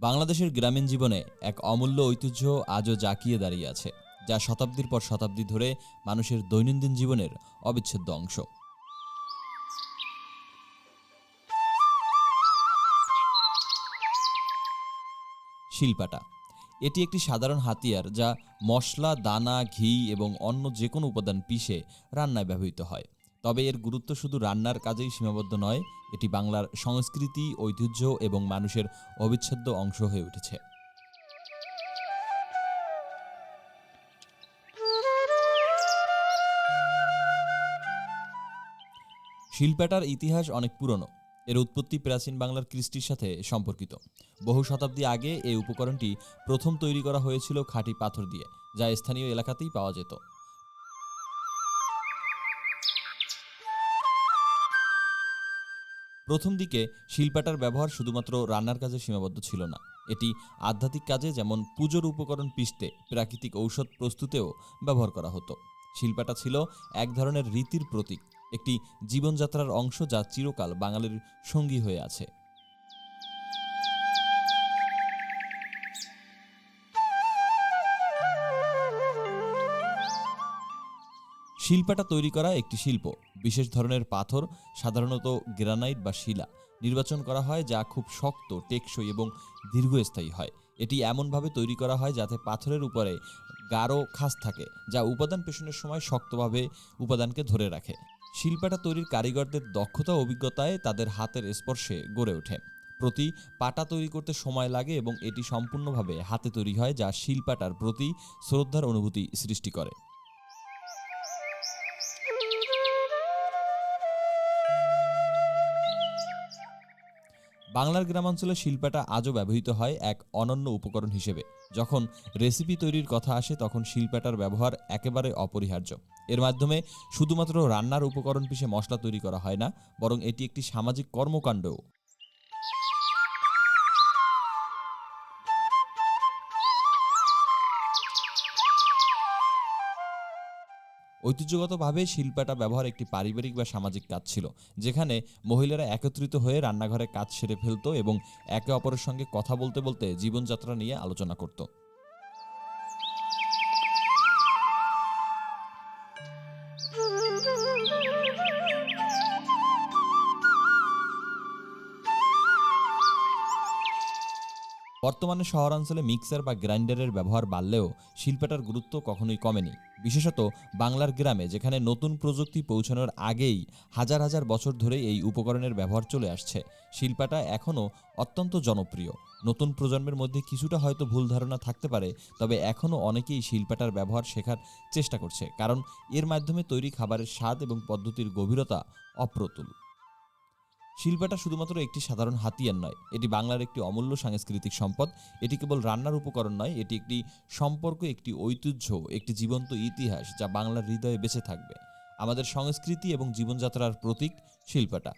বাংলাদেশের গ্রামীণ জীবনে এক অমূল্য ঐতিহ্য আজও জাঁকিয়ে দাঁড়িয়ে আছে, যা শতাব্দীর পর শতাব্দী ধরে মানুষের দৈনন্দিন জীবনের অবিচ্ছেদ্য অংশ। শিলপাটা, এটি একটি সাধারণ হাতিয়ার যা মশলা, দানা, ঘি এবং অন্য যে কোনো উপাদান পিষে রান্নায় ব্যবহৃত হয়। তবে এর গুরুত্ব শুধু রান্নার কাজেই সীমাবদ্ধ নয়, এটি বাংলার সংস্কৃতি, ঐতিহ্য এবং মানুষের অবিচ্ছেদ্য অংশ হয়ে উঠেছে। শিলপাটার ইতিহাস অনেক পুরনো। এর উৎপত্তি প্রাচীন বাংলার কৃষ্টির সাথে সম্পর্কিত। বহু শতাব্দী আগে এই উপকরণটি প্রথম তৈরি করা হয়েছিল খাঁটি পাথর দিয়ে, যা স্থানীয় এলাকাতেই পাওয়া যেত। প্রথম দিকে শিলপাটার ব্যবহার শুধুমাত্র রান্নার কাজে সীমাবদ্ধ ছিল না। এটি আধ্যাত্মিক কাজে যেমন পুজোর উপকরণ পিষতে প্রাকৃতিক ঔষধ প্রস্তুতেও ব্যবহার করা হতো। শিল্পাটা ছিল এক ধরনের রীতির প্রতীক, একটি জীবনযাত্রার অংশ যা চিরকাল বাঙালির সঙ্গী হয়ে আছে। শিল্পাটা তৈরি করা একটি শিল্প বিশেষ ধরনের পাথর, সাধারণত গ্রানাইট বা শিলা, নির্বাচন করা হয় যা খুব শক্ত, টেকসই এবং দীর্ঘস্থায়ী হয়। এটি এমনভাবে তৈরি করা হয় যাতে পাথরের উপরে গাঢ় খাস থাকে, যা উপাদান পেশনের সময় শক্তভাবে উপাদানকে ধরে রাখে। শিল্পাটা তৈরির কারিগরদের দক্ষতা অভিজ্ঞতায় তাদের হাতের স্পর্শে গড়ে ওঠে। প্রতি পাটা তৈরি করতে সময় লাগে এবং এটি সম্পূর্ণভাবে হাতে তৈরি হয়, যা শিল্পাটার প্রতি শ্রদ্ধার অনুভূতি সৃষ্টি করে। বাংলার গ্রামাঞ্চলে শিল্পাটা আজও ব্যবহৃত হয় এক অনন্য উপকরণ হিসেবে। যখন রেসিপি তৈরির কথা আসে, তখন শিল্পাটার ব্যবহার একেবারে অপরিহার্য। এর মাধ্যমে শুধুমাত্র রান্নার উপকরণ পিষে মশলা তৈরি করা হয় না, বরং এটি একটি সামাজিক কর্মকাণ্ডও। ঐতিহ্যগতভাবে শিল্পাটা ব্যবহার একটি পারিবারিক বা সামাজিক কাজ ছিল, যেখানে মহিলারা একত্রিত হয়ে রান্নাঘরে কাজ সেরে ফেলতো এবং একে অপরের সঙ্গে কথা বলতে বলতে জীবনযাত্রা নিয়ে আলোচনা করত। বর্তমানে শহরাঞ্চলে মিক্সার বা গ্রাইন্ডারের ব্যবহার বাড়লেও শিল্পাটার গুরুত্ব কখনোই কমেনি। বিশেষত বাংলার গ্রামে, যেখানে নতুন প্রযুক্তি পৌঁছানোর আগেই হাজার হাজার বছর ধরে এই উপকরণের ব্যবহার চলে আসছে। শিল্পাটা এখনও অত্যন্ত জনপ্রিয়। নতুন প্রজন্মের মধ্যে কিছুটা হয়তো ভুল ধারণা থাকতে পারে, তবে এখনও অনেকেই শিল্পাটার ব্যবহার শেখার চেষ্টা করছে, কারণ এর মাধ্যমে তৈরি খাবারের স্বাদ এবং পদ্ধতির গভীরতা অপ্রতুল। শিল্পাটা শুধুমাত্র একটি সাধারণ হাতিয়ার নয়, এটি বাংলার একটি অমূল্য সাংস্কৃতিক সম্পদ। এটি কেবল রান্নার উপকরণ নয়, এটি একটি সম্পর্ক, একটি ঐতিহ্য, একটি জীবন্ত ইতিহাস যা বাংলার হৃদয়ে বেঁচে থাকবে। আমাদের সংস্কৃতি এবং জীবনযাত্রার প্রতীক শিল্পাটা।